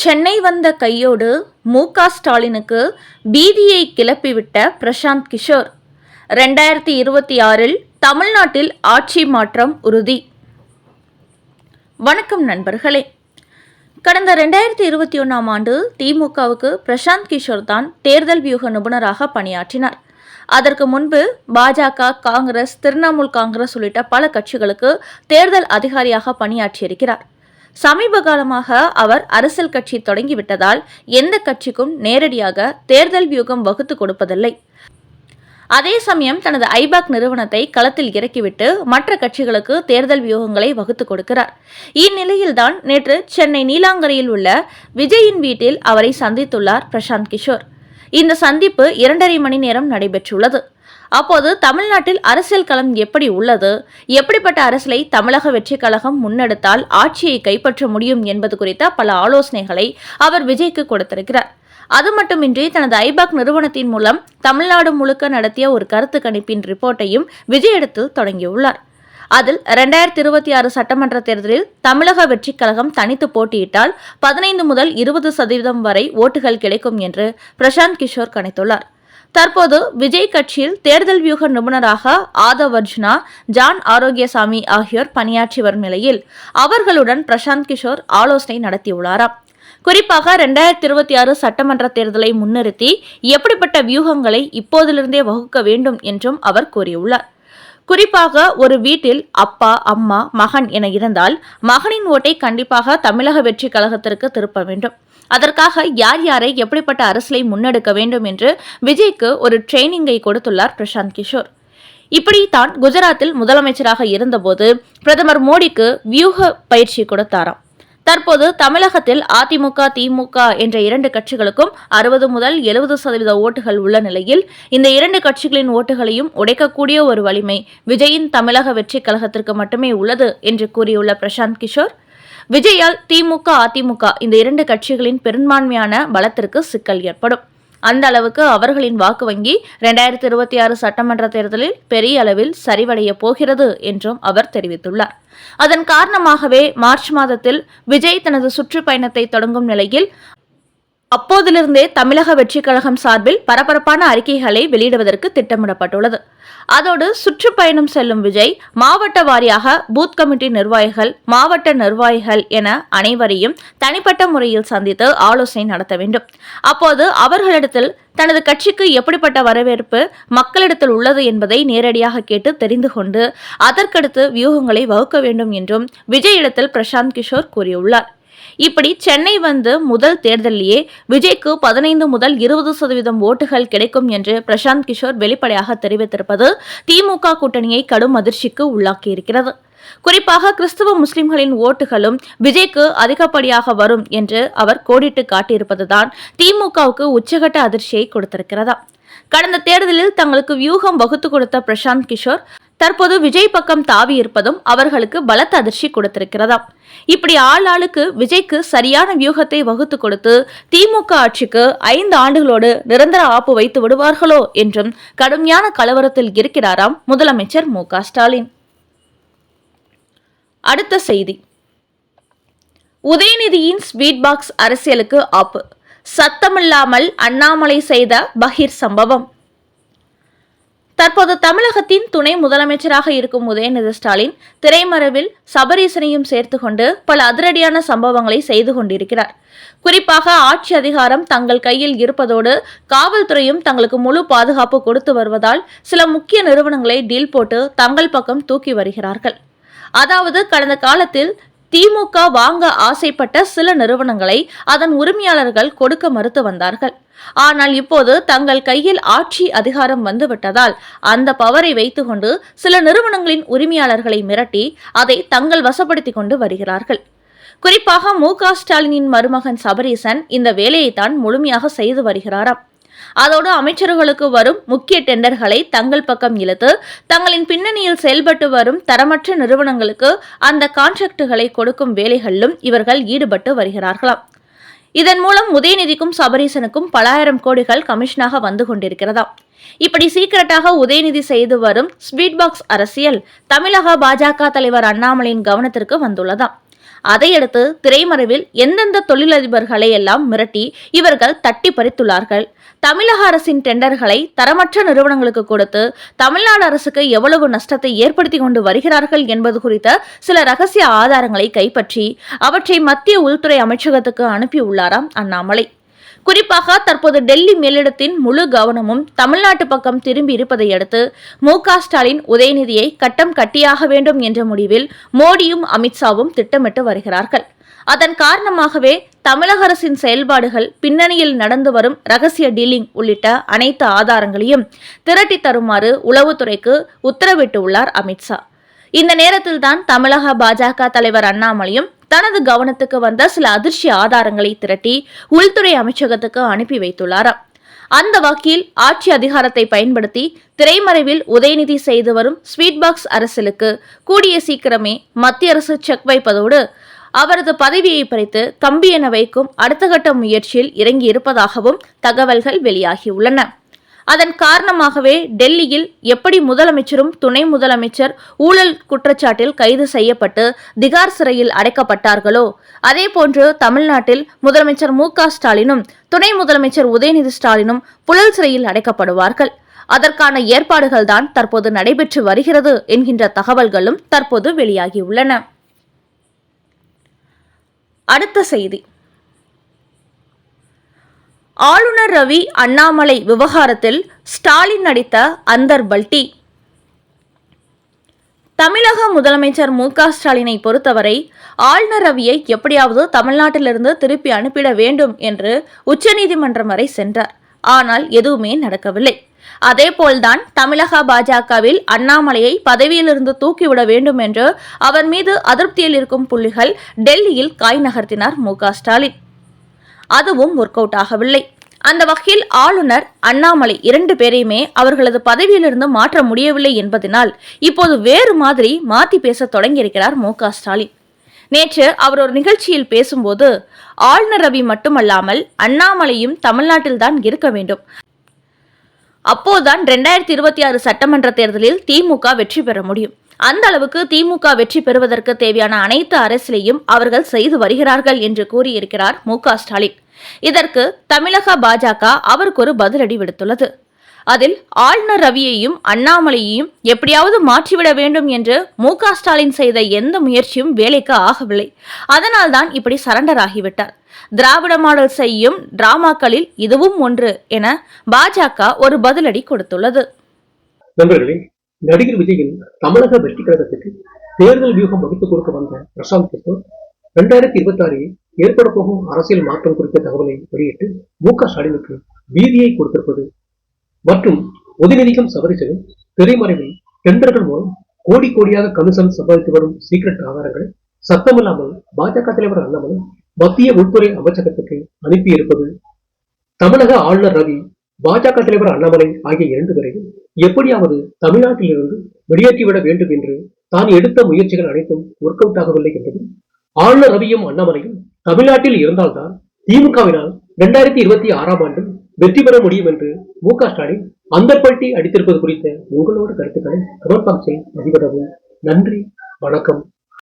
சென்னை வந்த கையோடு மு க ஸ்டாலினுக்கு பீதியை கிளப்பிவிட்ட பிரசாந்த் கிஷோர். ரெண்டாயிரத்தி இருபத்தி ஆறில் தமிழ்நாட்டில் ஆட்சி மாற்றம் உறுதி. வணக்கம் நண்பர்களே. கடந்த ரெண்டாயிரத்தி இருபத்தி ஒன்றாம் ஆண்டு திமுகவுக்கு பிரசாந்த் கிஷோர் தான் தேர்தல் வியூக நிபுணராக பணியாற்றினார். அதற்கு முன்பு பாஜக காங்கிரஸ் திரிணாமுல் காங்கிரஸ் உள்ளிட்ட பல கட்சிகளுக்கு தேர்தல் அதிகாரியாக பணியாற்றியிருக்கிறார். சமீப காலமாக அவர் அரசியல் கட்சி தொடங்கிவிட்டதால் எந்த கட்சிக்கும் நேரடியாக தேர்தல் வியூகம் வகுத்து கொடுப்பதில்லை. அதே சமயம் தனது ஐபாக் நிறுவனத்தை களத்தில் இறக்கிவிட்டு மற்ற கட்சிகளுக்கு தேர்தல் வியூகங்களை வகுத்து கொடுக்கிறார். இந்நிலையில்தான் நேற்று சென்னை நீலாங்கரையில் உள்ள விஜயின் வீட்டில் அவரை சந்தித்துள்ளார் பிரசாந்த் கிஷோர். இந்த சந்திப்பு இரண்டரை மணி நேரம் நடைபெற்றுள்ளது. அப்போது தமிழ்நாட்டில் அரசியல் களம் எப்படி உள்ளது? எப்படிப்பட்ட அரசியலை தமிழக வெற்றி கழகம் முன்னெடுத்தால் ஆட்சியை கைப்பற்ற முடியும் என்பது குறித்த பல ஆலோசனைகளை அவர் விஜய்க்கு கொடுத்திருக்கிறார். அது மட்டுமின்றி தனது ஐபாக் நிறுவனத்தின் மூலம் தமிழ்நாடு முழுக்க நடத்திய ஒரு கருத்து கணிப்பின் ரிப்போர்ட்டையும் விஜய் எடுத்து தொடங்கியுள்ளார். அதில் இரண்டாயிரத்தி இருபத்தி ஆறு சட்டமன்ற தேர்தலில் தமிழக வெற்றிக் கழகம் தனித்து போட்டியிட்டால் பதினைந்து முதல் இருபது சதவீதம் வரை ஓட்டுகள் கிடைக்கும் என்று பிரசாந்த் கிஷோர் கணித்துள்ளார். தற்போது விஜய் கட்சியில் தேர்தல் வியூக நிபுணராக ஆதவ் அர்ஜுனா ஜான் ஆரோக்கியசாமி ஆகியோர் பணியாற்றி வரும் நிலையில் அவர்களுடன் பிரசாந்த் கிஷோர் ஆலோசனை நடத்தியுள்ளாராம். குறிப்பாக ரெண்டாயிரத்தி இருபத்தி ஆறு சட்டமன்ற தேர்தலை முன்னிறுத்தி எப்படிப்பட்ட வியூகங்களை இப்போதிலிருந்தே வகுக்க வேண்டும் என்றும் அவர் கூறியுள்ளார். குறிப்பாக ஒரு வீட்டில் அப்பா அம்மா மகன் என இருந்தால் மகனின் ஓட்டை கண்டிப்பாக தமிழக வெற்றி கழகத்திற்கு திருப்ப வேண்டும். அதற்காக யார் யாரை எப்படிப்பட்ட அரசியலை முன்னெடுக்க வேண்டும் என்று விஜய்க்கு ஒரு ட்ரைனிங்கை கொடுத்துள்ளார் பிரசாந்த் கிஷோர். இப்படித்தான் குஜராத்தில் முதலமைச்சராக இருந்தபோது பிரதமர் மோடிக்கு வியூக பயிற்சி கொடுத்தாராம். தற்போது தமிழகத்தில் அதிமுக திமுக என்ற இரண்டு கட்சிகளுக்கும் அறுபது முதல் எழுபது சதவீத ஓட்டுகள் உள்ள நிலையில் இந்த இரண்டு கட்சிகளின் ஓட்டுகளையும் உடைக்கக்கூடிய ஒரு வலிமை விஜயின் தமிழக வெற்றி கழகத்திற்கு மட்டுமே உள்ளது என்று கூறியுள்ள பிரசாந்த் கிஷோர் விஜயால் திமுக அதிமுக இந்த இரண்டு கட்சிகளின் பெரும்பான்மையான பலத்திற்கு சிக்கல் ஏற்படும். அந்த அளவுக்கு அவர்களின் வாக்கு வங்கி இரண்டாயிரத்தி இருபத்தி ஆறு சட்டமன்ற தேர்தலில் பெரிய அளவில் சரிவடைய போகிறது என்றும் அவர் தெரிவித்துள்ளார். அதன் காரணமாகவே மார்ச் மாதத்தில் விஜய் தனது சுற்றுப்பயணத்தை தொடங்கும் நிலையில் அப்போதிலிருந்தே தமிழக வெற்றிக் கழகம் சார்பில் பரபரப்பான அறிக்கைகளை வெளியிடுவதற்கு திட்டமிடப்பட்டுள்ளது. அதோடு சுற்றுப்பயணம் செல்லும் விஜய் மாவட்ட வாரியாக பூத் கமிட்டி நிர்வாகிகள் மாவட்ட நிர்வாகிகள் என அனைவரையும் தனிப்பட்ட முறையில் சந்தித்து ஆலோசனை நடத்த வேண்டும். அப்போது அவர்களிடத்தில் தனது கட்சிக்கு எப்படிப்பட்ட வரவேற்பு மக்களிடத்தில் உள்ளது என்பதை நேரடியாக கேட்டு தெரிந்து கொண்டு அதற்கடுத்து வியூகங்களை வகுக்க வேண்டும் என்றும் விஜயிடத்தில் பிரசாந்த் கிஷோர் கூறியுள்ளார். இப்படி சென்னை வந்து முதல் தேர்தலிலேயே விஜய்க்கு பதினைந்து முதல் இருபது சதவீதம் ஓட்டுகள் கிடைக்கும் என்று பிரசாந்த் கிஷோர் வெளிப்படையாக தெரிவித்திருப்பது திமுக கூட்டணியை கடும் அதிர்ச்சிக்கு உள்ளாக்கியிருக்கிறது. குறிப்பாக கிறிஸ்துவ முஸ்லிம்களின் ஓட்டுகளும் விஜய்க்கு அதிகப்படியாக வரும் என்று அவர் கோடிட்டு காட்டியிருப்பதுதான் திமுகவுக்கு உச்சகட்ட அதிர்ச்சியை கொடுத்திருக்கிறதா. கடந்த தேர்தலில் தங்களுக்கு வியூகம் வகுத்து கொடுத்த பிரசாந்த் கிஷோர் தற்போது விஜய் பக்கம் தாவி இருப்பதும் அவர்களுக்கு பலத்த அதிர்ச்சி கொடுத்திருக்கிறதாம். இப்படி ஆள் ஆளுக்கு விஜய்க்கு சரியான வியூகத்தை வகுத்து கொடுத்து திமுக ஆட்சிக்கு ஐந்து ஆண்டுகளோடு நிரந்தர ஆப்பு வைத்து விடுவார்களோ என்றும் கடுமையான கலவரத்தில் இருக்கிறாராம் முதலமைச்சர் மு ஸ்டாலின். அடுத்த செய்தி. உதயநிதியின் ஸ்வீட் பாக்ஸ் அரசியலுக்கு ஆப்பு. சத்தமில்லாமல் அண்ணாமலை செய்த பகீர் சம்பவம். தற்போது தமிழகத்தின் துணை முதலமைச்சராக இருக்கும் உதயநிதி ஸ்டாலின் திரைமறைவில் சபரீசனையும் சேர்த்து கொண்டு பல அதிரடியான சம்பவங்களை செய்து கொண்டிருக்கிறார். குறிப்பாக ஆட்சி அதிகாரம் தங்கள் கையில் இருப்பதோடு காவல்துறையும் தங்களுக்கு முழு பாதுகாப்பு கொடுத்து வருவதால் சில முக்கிய நிறுவனங்களை டீல் போட்டு தங்கள் பக்கம் தூக்கி வருகிறார்கள். அதாவது கடந்த காலத்தில் திமுக வாங்க ஆசைப்பட்ட சில நிறுவனங்களை அதன் உரிமையாளர்கள் கொடுக்க மறுத்து வந்தார்கள். ஆனால் இப்போது தங்கள் கையில் ஆட்சி அதிகாரம் வந்துவிட்டதால் அந்த பவரை வைத்துக்கொண்டு சில நிறுவனங்களின் உரிமையாளர்களை மிரட்டி அதை தங்கள் வசப்படுத்திக் கொண்டு வருகிறார்கள். குறிப்பாக மு ஸ்டாலினின் மருமகன் சபரீசன் இந்த வேலையைத்தான் முழுமையாக செய்து வருகிறாராம். அதோடு அமைச்சர்களுக்கு வரும் முக்கிய டெண்டர்களை தங்கள் பக்கம் இழுத்து தங்களின் பின்னணியில் செயல்பட்டு வரும் தரமற்ற நிறுவனங்களுக்கு அந்த கான்ட்ராக்டுகளை கொடுக்கும் வேலைகளிலும் இவர்கள் ஈடுபட்டு வருகிறார்களாம். இதன் மூலம் உதயநிதிக்கும் சபரீசனுக்கும் பலாயிரம் கோடிகள் கமிஷனாக வந்து கொண்டிருக்கிறதா இப்படி சீக்கிரட்டாக உதயநிதி செய்து வரும் ஸ்வீட் பாக்ஸ் அரசியல் தமிழக பாஜக தலைவர் அண்ணாமலையின் கவனத்திற்கு வந்துள்ளதாம். அதையடுத்து திரைமறைவில் எந்தெந்த தொழிலதிபர்களை எல்லாம் மிரட்டி இவர்கள் தட்டி பறித்துள்ளார்கள்? தமிழக அரசின் டெண்டர்களை தரமற்ற நிறுவனங்களுக்கு கொடுத்து தமிழ்நாடு அரசுக்கு எவ்வளவு நஷ்டத்தை ஏற்படுத்தி கொண்டு வருகிறார்கள் என்பது குறித்த சில ரகசிய ஆதாரங்களை கைப்பற்றி அவற்றை மத்திய உள்துறை அமைச்சகத்துக்கு அனுப்பியுள்ளாராம் அண்ணாமலை. குறிப்பாக தற்போது டெல்லி மேலிடத்தின் முழு கவனமும் தமிழ்நாட்டு பக்கம் திரும்பி இருப்பதை அடுத்து மு க ஸ்டாலின் உதயநிதியை கட்டம் கட்டியாக வேண்டும் என்ற முடிவில் மோடியும் அமித்ஷாவும் திட்டமிட்டு வருகிறார்கள். அதன் காரணமாகவே தமிழக அரசின் செயல்பாடுகள் பின்னணியில் நடந்து வரும் ரகசிய டீலிங் உள்ளிட்ட அனைத்து ஆதாரங்களையும் திரட்டி தருமாறு உளவுத்துறைக்கு உத்தரவிட்டுள்ளார் அமித்ஷா. இந்த நேரத்தில்தான் தமிழக பாஜக தலைவர் அண்ணாமலையும் தனது கவனத்துக்கு வந்த சில அதிர்ச்சி ஆதாரங்களை திரட்டி உள்துறை அமைச்சகத்துக்கு அனுப்பி வைத்துள்ளாராம். அந்த வகையில் ஆட்சி அதிகாரத்தை பயன்படுத்தி திரைமறைவில் உதயநிதி செய்து வரும் ஸ்வீட் பாக்ஸ் அரசலுக்கு கூடிய சீக்கிரமே மத்திய அரசு செக் வைப்பதோடு அவரது பதவியை பறித்து கம்பி என வைக்கும் அடுத்த கட்ட முயற்சியில் இறங்கி இருப்பதாகவும் தகவல்கள் வெளியாகியுள்ளன. அதன் காரணமாகவே டெல்லியில் எப்படி முதலமைச்சரும் துணை முதலமைச்சர் ஊழல் குற்றச்சாட்டில் கைது செய்யப்பட்டு திகார் சிறையில் அடைக்கப்பட்டார்களோ? அதேபோன்று தமிழ்நாட்டில் முதலமைச்சர் மு ஸ்டாலினும் துணை முதலமைச்சர் உதயநிதி ஸ்டாலினும் புழல் சிறையில் அடைக்கப்படுவார்கள். அதற்கான ஏற்பாடுகள் தான் தற்போது நடைபெற்று வருகிறது என்கின்ற தகவல்களும் தற்போது வெளியாகியுள்ளன அடுத்த செய்தி. ஆளுநர் ரவி அண்ணாமலை விவகாரத்தில் ஸ்டாலின் நடித்த அந்தர் பல்டி. தமிழக முதலமைச்சர் மு க ஸ்டாலினை பொறுத்தவரை ஆளுநர் ரவியை எப்படியாவது தமிழ்நாட்டிலிருந்து திருப்பி அனுப்பிட வேண்டும் என்று உச்சநீதிமன்றம் வரை சென்றார். ஆனால் எதுவுமே நடக்கவில்லை. அதேபோல்தான் தமிழக பாஜகவில் அண்ணாமலையை பதவியிலிருந்து தூக்கிவிட வேண்டும் என்று அவர் மீது அதிருப்தியில் இருக்கும் புள்ளிகள் டெல்லியில் காய் நகர்த்தினார் மு ஸ்டாலின். அதுவும் ஒர்க் அவுட் ஆகவில்லை. அந்த வகையில் ஆளுநர் அண்ணாமலை இரண்டு பேரையுமே அவர்களது பதவியிலிருந்து மாற்ற முடியவில்லை என்பதனால் இப்போது வேறு மாதிரி மாத்தி பேச தொடங்கியிருக்கிறார் மு க ஸ்டாலின். நேற்று அவர் ஒரு நிகழ்ச்சியில் பேசும்போது ஆளுநர் ரவி மட்டுமல்லாமல் அண்ணாமலையும் தமிழ்நாட்டில்தான் இருக்க வேண்டும். அப்போதுதான் ரெண்டாயிரத்தி இருபத்தி ஆறு சட்டமன்ற தேர்தலில் திமுக வெற்றி பெற முடியும். அந்த அளவுக்கு திமுக வெற்றி பெறுவதற்கு தேவையான அனைத்து அரசியலையும் அவர்கள் செய்து வருகிறார்கள் என்று கூறியிருக்கிறார் மு க ஸ்டாலின். இதற்கு தமிழக பாஜக அவருக்கு ஒரு பதிலடி விடுத்துள்ளது. அதில் ஆளுநர் ரவியையும் அண்ணாமலையையும் எப்படியாவது மாற்றிவிட வேண்டும் என்று மு ஸ்டாலின் செய்த எந்த முயற்சியும் வேலைக்கு ஆகவில்லை. அதனால்தான் இப்படி சரண்டர் ஆகிவிட்டார். திராவிட மாடல் செய்யும் டிராமாக்களில் இதுவும் ஒன்று என பாஜக ஒரு பதிலடி கொடுத்துள்ளது. நண்பர்களே நடிகர் விஜயின் தமிழக வெற்றி கழகத்துக்கு தேர்தல் வியூகம் வகுத்துக் கொடுக்க வந்த பிரசாந்த் கிஷோர் இரண்டாயிரத்தி இருபத்தி ஆறில் ஏற்பட போகும் அரசியல் மாற்றம் குறித்த தகவலை வெளியிட்டு மு க ஸ்டாலினுக்கு வீதியை கொடுத்திருப்பது மற்றும் உதயநிதிக்கும் சபரிசலும் திரைமறைவில் டெண்டர்கள் மூலம் கோடி கோடியாக கமிஷன் சம்பாதித்து வரும் சீக்ரெட் ஆதாரங்கள் சத்தமில்லாமல் பாஜக தலைவர் அண்ணாமலை மத்திய உள்துறை அமைச்சகத்துக்கு அனுப்பியிருப்பது. தமிழக ஆளுநர் ரவி பாஜக தலைவர் அண்ணாமலை ஆகிய இரண்டு பேரையும் எப்படியாவது தமிழ்நாட்டிலிருந்து வெளியேற்றிவிட வேண்டும் என்று தான் எடுத்த முயற்சிகள் அனைத்தும் ஒர்க் அவுட் ஆகவில்லை என்பது ஆளுநர் ரவியும் அண்ணாமலையும் தமிழ்நாட்டில் இருந்தால்தான் திமுகவினால் இரண்டாயிரத்தி இருபத்தி ஆறாம் ஆண்டு வெற்றி பெற முடியும் என்று மு க ஸ்டாலின் அந்த பல்ட்டி அடித்திருப்பது குறித்த உங்களோட கருத்துக்களை கமெண்ட் பாக்ஸில் பதிவிடவும். நன்றி வணக்கம்.